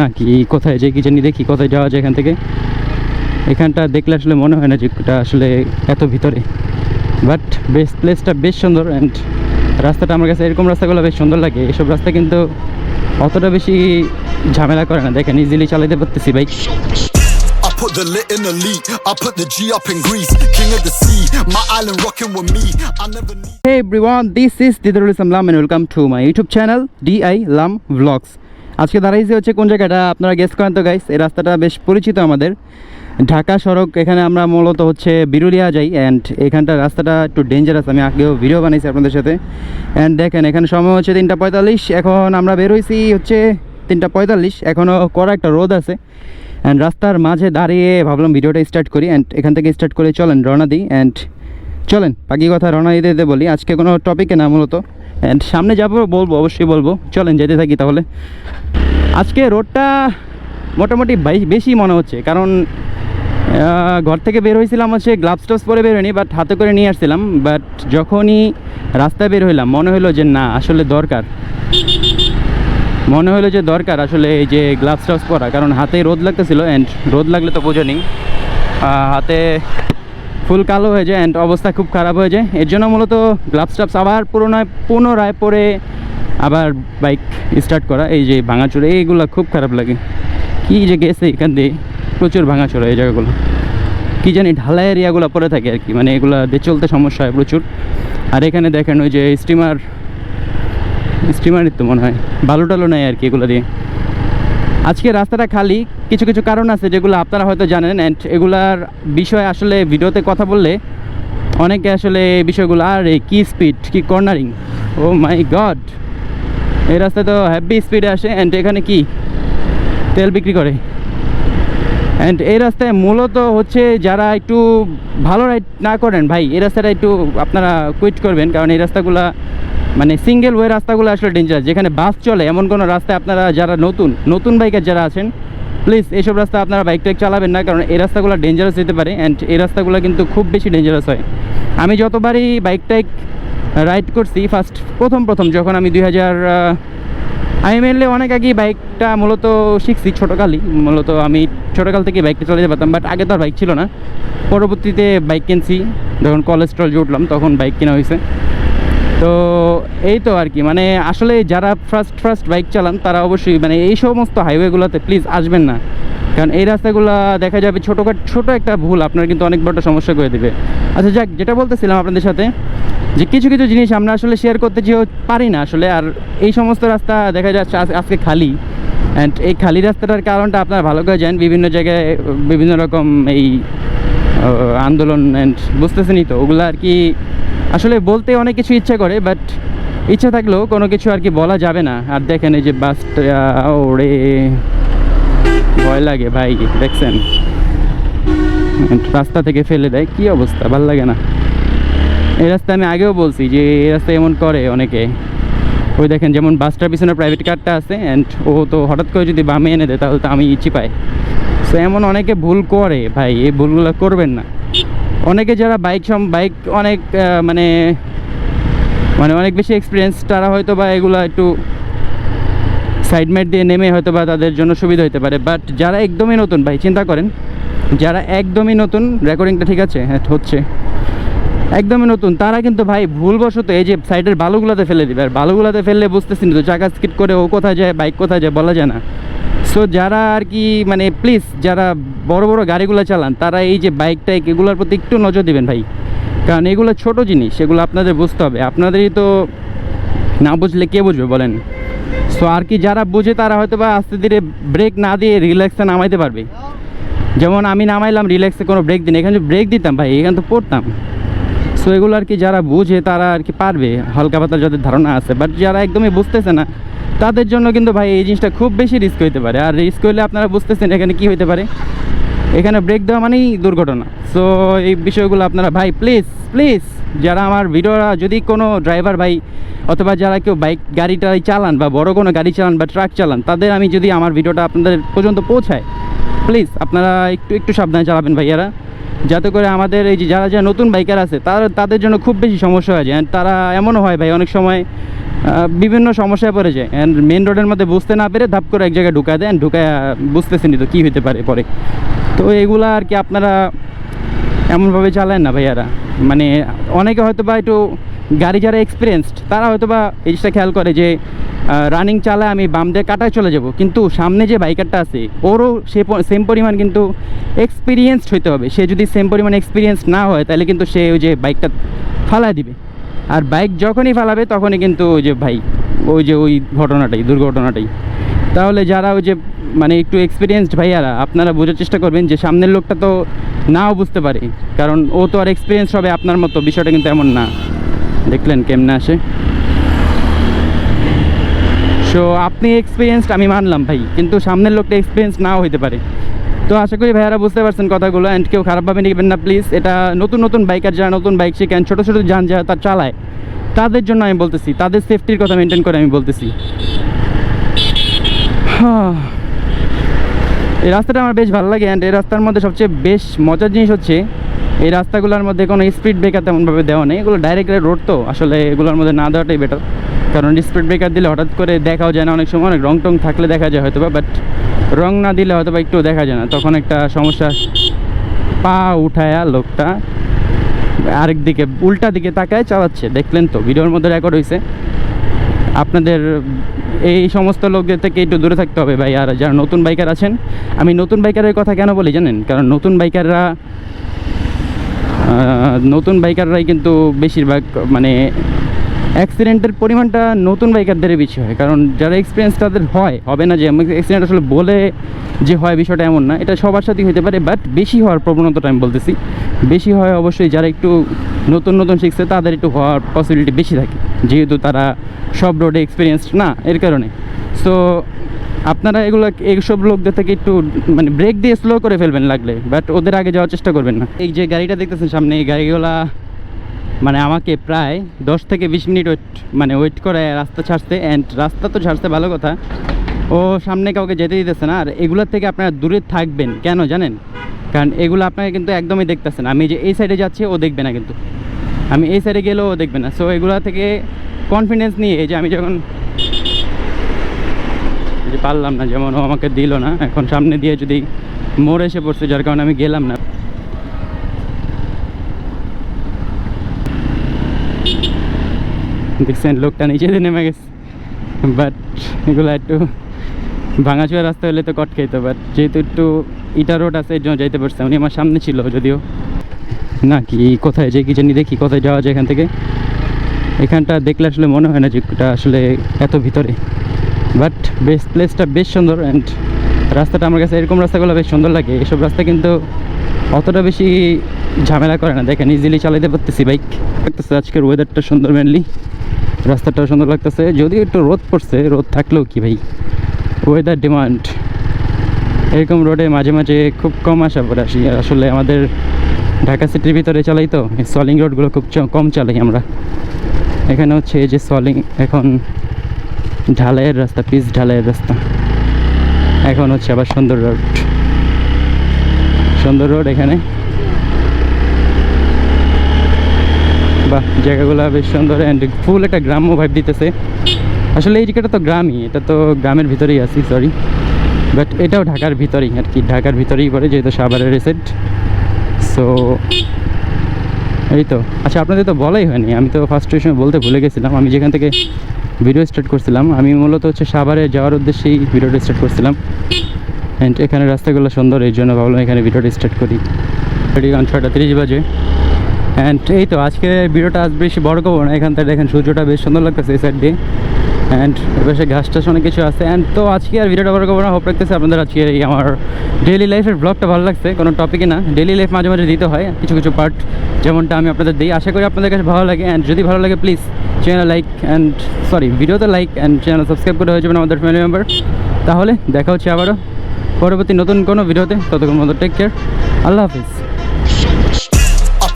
নাকি কোথায় যাই কি জানি দেখি কোথায় যাওয়া যায় এখান থেকে। এখানটা দেখলে আসলে মনে হয় না যে এটা আসলে এত ভিতরে। বাট বেস্ট প্লেসটা বেশ সুন্দর অ্যান্ড রাস্তাটা আমার কাছে এরকম রাস্তাগুলো বেশ সুন্দর লাগে। এসব রাস্তা কিন্তু অতটা বেশি ঝামেলা করে না। দেখেন ইজিলি চালাইতে পারতেছি bike Hey everyone, this is Didarul Islam Lam and welcome to my YouTube channel DI Lam Vlogs. আজকে দাঁড়াইছি হচ্ছে কোন জায়গাটা, আপনারা গেস করেন তো গাইস এই রাস্তাটা বেশ পরিচিত আমাদের। ঢাকা সড়ক, এখানে আমরা মূলত হচ্ছে বিরুলিয়া যাই অ্যান্ড এখানটা রাস্তাটা একটু ডেঞ্জারাস আমি আগেও ভিডিও বানাইছি আপনাদের সাথে। অ্যান্ড দেখেন, এখানে সময় হচ্ছে তিনটা পঁয়তাল্লিশ, এখন আমরা বেরোইছি হচ্ছে তিনটা পঁয়তাল্লিশ এখনও করা একটা রোদ আছে। অ্যান্ড রাস্তার মাঝে দাঁড়িয়ে ভাবলাম ভিডিওটা স্টার্ট করি অ্যান্ড এখান থেকে স্টার্ট করে চলেন, রওনা দিই অ্যান্ড চলেন, বাকি কথা রওনা দিতে বলি। আজকে কোনো টপিকে না মূলত। অ্যান্ড সামনে যাব, বলব, অবশ্যই বলব। চলেন, যেতে থাকি তাহলে। আজকে রোডটা মোটামুটি বেশি মনে হচ্ছে। কারণ ঘর থেকে বের হয়েছিলাম হচ্ছে গ্লাভস টাভস পরে বের হয়নি বাট হাতে করে নিয়ে আসছিলাম। বাট যখনই রাস্তায় বের হইলাম, মনে হলো যে না, আসলে দরকার। মনে হলো যে দরকার আসলে এই যে গ্লাভস টাভস পরা। কারণ হাতে রোদ লাগতেছিল অ্যান্ড রোদ লাগলে তো বোঝেনি হাতে ফুল কালো হয়ে যায় অ্যান্ড অবস্থা খুব খারাপ হয়ে যায়। এর জন্য মূলত গ্লাভস টাভস আবার পুনরায় পুনরায় পরে আবার বাইক স্টার্ট করা। এই যে ভাঙাচোরা, এইগুলো খুব খারাপ লাগে। কী যে গেছে এখান দিয়ে? প্রচুর ভাঙাচোরা এই জায়গাগুলো। কী জানি ঢালাই এরিয়াগুলো পরে থাকে আর কি। মানে এগুলো দিয়ে চলতে সমস্যা হয় প্রচুর। আর এখানে দেখেন ওই যে স্টিমার স্টিমারই তো মনে হয়। বালু টালু নেই আর কি এগুলো দিয়ে। আজকে রাস্তাটা খালি, কিছু কিছু কারণ আছে যেগুলো আপনারা হয়তো জানেন অ্যান্ড এগুলার বিষয়ে আসলে ভিডিওতে কথা বললে অনেকে আসলে এই বিষয়গুলো, আর এই কী স্পিড কি কর্নারিং ও মাই গড এই রাস্তায় তো হ্যাভি স্পিডে আসে অ্যান্ড এখানে কি? তেল বিক্রি করে। অ্যান্ড এই রাস্তায় মূলত হচ্ছে যারা একটু ভালো রাইড না করেন, ভাই, এই রাস্তাটা একটু আপনারা কুইট করবেন, কারণ এই রাস্তাগুলা মানে সিঙ্গেল ওয়ে রাস্তাগুলো আসলে ডেঞ্জারাস যেখানে বাস চলে, এমন কোনো রাস্তায় আপনারা যারা নতুন নতুন বাইকার যারা আছেন প্লিজ এইসব রাস্তা আপনারা বাইক টাইক চালাবেন না, কারণ এই রাস্তাগুলো ডেঞ্জারাস যেতে পারে অ্যান্ড এই রাস্তাগুলো কিন্তু খুব বেশি ডেঞ্জারাস হয়। আমি যতবারই বাইক টাইক রাইড করছি ফার্স্ট প্রথম প্রথম যখন আমি দুই হাজার আমি মেনলি অনেক আগেই বাইকটা মূলত শিখছি, ছোটোকালই। মূলত আমি ছোটোকাল থেকে বাইকটা চালাতে পারতাম বাট আগে তো আর বাইক ছিল না। পরবর্তীতে বাইক কিনছি, যখন কলেজ টলেজে উঠলাম, তখন বাইক কেনা হয়েছে তো এই তো আর কি মানে আসলে যারা ফার্স্ট ফার্স্ট বাইক চালান, তারা অবশ্যই মানে এই সমস্ত হাইওয়েগুলোতে প্লিজ আসবেন না। কারণ এই রাস্তাগুলো দেখা যাবে ছোটোখাট ছোটো একটা ভুল, আপনার কিন্তু অনেক বড় সমস্যা করে দেবে। আচ্ছা যাক, যেটা বলতেছিলাম আপনাদের সাথে, যে কিছু কিছু জিনিস আমরা আসলে শেয়ার করতে যেও পারি না আসলে, আর এই সমস্ত রাস্তা দেখা যাচ্ছে আজকে খালি। অ্যান্ড এই খালি রাস্তাটার কারণটা আপনারা ভালো করে জানেন, বিভিন্ন জায়গায়, বিভিন্ন রকম এই আন্দোলন অ্যান্ড বুঝতেছেনই তো, ওগুলো আর কি আসলে বলতে অনেক কিছু ইচ্ছা করে বাট ইচ্ছা থাকলেও কোনো কিছু আর কি বলা যাবে না। আর দেখেন এই যে বাসটা ওরে, ভয় লাগে ভাই, দেখছেন? রাস্তা থেকে ফেলে দেয়, কি অবস্থা? ভালো লাগে না। এই রাস্তা আমি আগেও বলছি যে, এই রাস্তা এমন করে অনেকে। ওই দেখেন যেমন বাসটার পিছনে প্রাইভেট কারটা আছে অ্যান্ড ও তো হঠাৎ করে যদি বামে এনে দেয়, তাহলে তো আমি ইচ্ছি পাই সো এমন অনেকে ভুল করে ভাই, এই ভুলগুলো করবেন না। অনেকে যারা বাইক সম বাইক অনেক মানে মানে অনেক বেশি এক্সপিরিয়েন্স তারা হয়তো বা এগুলো একটু সাইড মাইট দিয়ে নেমে হয়তো বা তাদের জন্য সুবিধা হতে পারে। বাট যারা একদমই নতুন, ভাই, চিন্তা করেন, যারা একদমই নতুন রেকর্ডিংটা ঠিক আছে হ্যাঁ হচ্ছে। একদমই নতুন, তারা কিন্তু, ভাই, ভুলবশত এই যে সাইডের বালুগুলোতে ফেলে দিবে। আর বালুগুলোতে ফেললে বুঝতেছি না তো, চাকা স্কিট করে ও কোথায় যায় বাইক কোথায় যায়, বলা যায় না। সো যারা আর কি মানে প্লিজ যারা বড় বড় গাড়িগুলো চালান, তারা এই যে বাইক টাইক এগুলোর প্রতি একটু নজর দিবেন ভাই। কারণ এগুলো ছোট জিনিস, এগুলো আপনাদের বুঝতে হবে। আপনাদেরই তো না বুঝলে কে বুঝবে বলেন? সো আর কি যারা বুঝে তারা হয়তো বা আস্তে ধীরে ব্রেক না দিয়ে রিল্যাক্সে নামাইতে পারবে। যেমন আমি নামাইলাম রিল্যাক্সে কোনো ব্রেক দিন, এখানে ব্রেক দিতাম ভাই, এখানে তো পড়তাম। সো এগুলো আর কি যারা বুঝে তারা আর কি পারবে, হালকা পাতলা যাদের ধারণা আছে। বাট যারা একদমই বুঝতেছে না তাদের জন্য কিন্তু ভাই এই জিনিসটা খুব বেশি রিস্ক হইতে পারে। আর রিস্ক হইলে আপনারা বুঝতেছেন এখানে কি হইতে পারে। এখানে ব্রেক দেওয়া মানেই দুর্ঘটনা। সো এই বিষয়গুলো আপনারা ভাই প্লিজ প্লিজ যারা আমার ভিডিওরা যদি কোনো ড্রাইভার ভাই অথবা যারা কেউ বাইক গাড়ি টাড়ি চালান বা বড় কোনো গাড়ি চালান বা ট্রাক চালান, তাদের আমি যদি আমার ভিডিওটা আপনাদের পর্যন্ত পৌঁছায় প্লিজ আপনারা একটু একটু সাবধানে চালাবেন ভাইয়ারা। যাতে করে আমাদের এই যে যারা যারা নতুন বাইকার আছে, তারা, তাদের জন্য খুব বেশি সমস্যা হয়ে যায়। তারা এমনও হয় ভাই, অনেক সময় বিভিন্ন সমস্যায় পড়ে যায়। অ্যান্ড মেন রোডের মধ্যে বুঝতে না পেরে ধাপ করে এক জায়গায় ঢুকায় দেন ঢুকায় বুঝতেছেনি তো কী হতে পারে পরে। তো এগুলা আর কি আপনারা এমনভাবে চালায় না ভাইয়ারা। মানে অনেকে হয়তো বা একটু গাড়ি যারা এক্সপিরিয়েন্সড তারা হয়তো বা এই জিনিসটা খেয়াল করে যে রানিং চালায় আমি বাম দিয়ে কাটায় চলে যাব। কিন্তু সামনে যে বাইকারটা আছে, ওরও সে সেম পরিমাণ কিন্তু এক্সপিরিয়েন্সড হইতে হবে। সে যদি সেম পরিমাণ এক্সপিরিয়েন্স না হয়, তাহলে কিন্তু সে ওই যে বাইকটা ফালায় দিবে। আর বাইক যখনই ফালাবে তখনই কিন্তু ওই যে ভাই, ওই যে ওই ঘটনাটাই, দুর্ঘটনাটাই। তাহলে যারা ওই যে মানে একটু এক্সপিরিয়েন্সড ভাইয়ারা, আপনারা বোঝার চেষ্টা করবেন যে সামনের লোকটা তো নাও বুঝতে পারে। কারণ ও তো আর এক্সপিরিয়েন্স হবে আপনার মতো, বিষয়টা কিন্তু এমন না। দেখলেন কেমনে আসে। সো আপনি এক্সপিরিয়েন্সড আমি মানলাম ভাই, কিন্তু সামনের লোকটা এক্সপিরিয়েন্স নাও হইতে পারে। তো আশা করি ভাইয়ারা বুঝতে পারছেন কথাগুলো অ্যান্ড কেউ খারাপভাবে নেবেন না প্লিজ এটা নতুন নতুন বাইকার যারা নতুন বাইক শেখেন, ছোটো ছোটো যান যারা তার চালায়, তাদের জন্য আমি বলতেছি, তাদের সেফটির কথা মেনটেন করে আমি বলতেছি। হ্যাঁ। এই রাস্তাটা আমার বেশ ভালো লাগে অ্যান্ড এই রাস্তার মধ্যে সবচেয়ে বেশ মজার জিনিস হচ্ছে, এই রাস্তাগুলোর মধ্যে কোনো স্পিড ব্রেকার তেমনভাবে দেওয়া নেই। এগুলো ডাইরেক্ট রোড তো, আসলে এগুলোর মধ্যে না দেওয়াটাই বেটার কারণ স্পিড ব্রেকার দিলে হঠাৎ করে দেখাও যায় না, অনেক সময় অনেক রং টং থাকলে দেখা যায় হয়তো বা বাট রং না দিলে হয়তো বা একটু দেখা যায় না। তখন একটা সমস্যা, পা উঠায়া লোকটা আরেক দিকে, উল্টা দিকে তাকায় চালাচ্ছে। দেখলেন তো, ভিডিওর মধ্যে রেকর্ড হয়েছে আপনাদের এই সমস্ত লোকদের থেকে একটু দূরে থাকতে হবে ভাই, আর যারা নতুন বাইকার আছেন, আমি নতুন বাইকারের কথা কেন বলি জানেন? কারণ নতুন বাইকাররা নতুন বাইকাররাই কিন্তু বেশিরভাগ মানে অ্যাক্সিডেন্টের পরিমাণটা নতুন বাইকারদের বেশি হয়। কারণ যারা এক্সপিরিয়েন্স তাদের হয়, হবে না যে অ্যাক্সিডেন্ট আসলে বলে যে হয় বিষয়টা এমন না, এটা সবার সাথেই হতে পারে বাট বেশি হওয়ার প্রবণতাটা আমি বলতেছি। বেশি হয় অবশ্যই যারা একটু নতুন নতুন শিখছে, তাদের একটু হওয়ার পসিবিলিটি বেশি থাকে। যেহেতু তারা সব রোডে এক্সপিরিয়েন্সড না, এর কারণে। সো আপনারা এগুলো, এইসব লোকদের থেকে একটু মানে ব্রেক দিয়ে স্লো করে ফেলবেন লাগলে বাট ওদের আগে যাওয়ার চেষ্টা করবেন না। এই যে গাড়িটা দেখতেছেন সামনে, এই গাড়িগুলা মানে আমাকে প্রায় দশ থেকে বিশ মিনিট ওয়েট মানে ওয়েট করে রাস্তা ছাড়তে অ্যান্ড রাস্তা তো ছাড়তে ভালো কথা। ও সামনে কাউকে যেতে দিতেছে না, আর এগুলোর থেকে আপনারা দূরে থাকবেন, কেন জানেন? কারণ এগুলো আপনাকে কিন্তু একদমই দেখতেছেন আমি যে এই সাইডে যাচ্ছি, ও দেখবে না কিন্তু। আমি এই সাইডে গেলেও ও দেখবে না। সো এগুলো থেকে কনফিডেন্স নিয়ে যে আমি যখন যে পারলাম না, যেমন ও আমাকে দিল না, এখন সামনে দিয়ে যদি মোড় এসে পড়ছে, যার কারণে আমি গেলাম না। দেখছেন লোকটা নিচে দিয়ে নেমে গেছে। বাট এগুলো একটু ভাঙাচোয়া রাস্তা হলে তো কট খাইতো বাট যেহেতু একটু ইটা রোড আছে, এর জন্য যাইতে পারছে উনি আমার সামনে ছিল যদিও। না, কি কোথায় যে কি জানি দেখি কোথায় যাওয়া যায় এখান থেকে। এখানটা দেখলে আসলে মনে হয় না যে এটা আসলে এত ভিতরে। বাট বেশ প্লেসটা বেশ সুন্দর অ্যান্ড রাস্তাটা আমার কাছে এরকম রাস্তাগুলো বেশ সুন্দর লাগে। এসব রাস্তা কিন্তু অতটা বেশি ঝামেলা করে না। দেখেন ইজিলি চালাইতে পারতেছি বাইক আজকের ওয়েদারটা সুন্দর মেনলি রাস্তাটাও সুন্দর লাগতেছে। যদিও একটু রোদ পড়ছে, রোদ থাকলেও কি ভাই? ওয়েদার ডিমান্ড এরকম রোডে মাঝে মাঝে খুব কম আসা পড়ে আসি। আসলে আমাদের ঢাকা সিটির ভিতরে চালাই তো সলিং রোডগুলো খুব কম চালাই আমরা। এখানে হচ্ছে এই যে সলিং এখন ঢালাইয়ের রাস্তা, পিচ ঢালাইয়ের রাস্তা। এখন হচ্ছে আবার সুন্দর রোড সুন্দর রোড এখানে। বাহ জায়গাগুলো বেশ সুন্দর অ্যান্ড ফুল একটা গ্রাম্য ভাইব দিতেছে। আসলে এই জায়গাটা তো গ্রামই, এটা তো গ্রামের ভিতরেই আছি সরি বাট এটাও ঢাকার ভিতরেই আর কি, ঢাকার ভিতরেই পড়ে যেহেতু সাভারের রিসেট সো এই তো। আচ্ছা আপনাদের তো বলাই হয়নি, আমি তো ফার্স্ট সময় বলতে ভুলে গেছিলাম। আমি যেখান থেকে ভিডিও স্টার্ট করছিলাম, আমি মূলত হচ্ছে সাভারে যাওয়ার উদ্দেশ্যেই ভিডিওটা স্টার্ট করছিলাম। অ্যান্ড এখানে রাস্তাগুলো সুন্দর, এই জন্য ভাবলাম এখানে ভিডিওটা স্টার্ট করি। গান ছয়টা তিরিশ বাজে। অ্যান্ড এই তো, আজকে ভিডিওটা আজ বেশি বড় করব না। এখান থেকে দেখেন, সূর্যটা বেশ সুন্দর লাগতেছে এই সাইড দিয়ে। অ্যান্ড এপাশে ঘাস টাস অনেক কিছু আছে। অ্যান্ড তো আজকে আর ভিডিওটা বড় করব না হোপ রাখতেছে আপনাদের আজকে এই আমার ডেইলি লাইফের ব্লগটা ভালো লাগছে। কোনো টপিকে না। ডেইলি লাইফ মাঝে মাঝে দিতে হয়, কিছু কিছু পার্ট যেমনটা আমি আপনাদের দিই। আশা করি আপনাদের কাছে ভালো লাগে। অ্যান্ড যদি ভালো লাগে please channel like and sorry ভিডিওতে লাইক অ্যান্ড চ্যানেল সাবস্ক্রাইব করে হয়ে যাবেন আমাদের ফ্যামিলি মেম্বার তাহলে দেখা হচ্ছে আবারও। পরবর্তী নতুন কোনো ভিডিওতে, ততক্ষণ মতো টেক কেয়ার আল্লাহ হাফিজ।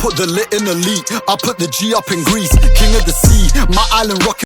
Put the lit in the lead. I put the G up in Greece. King of the sea. My island rocking.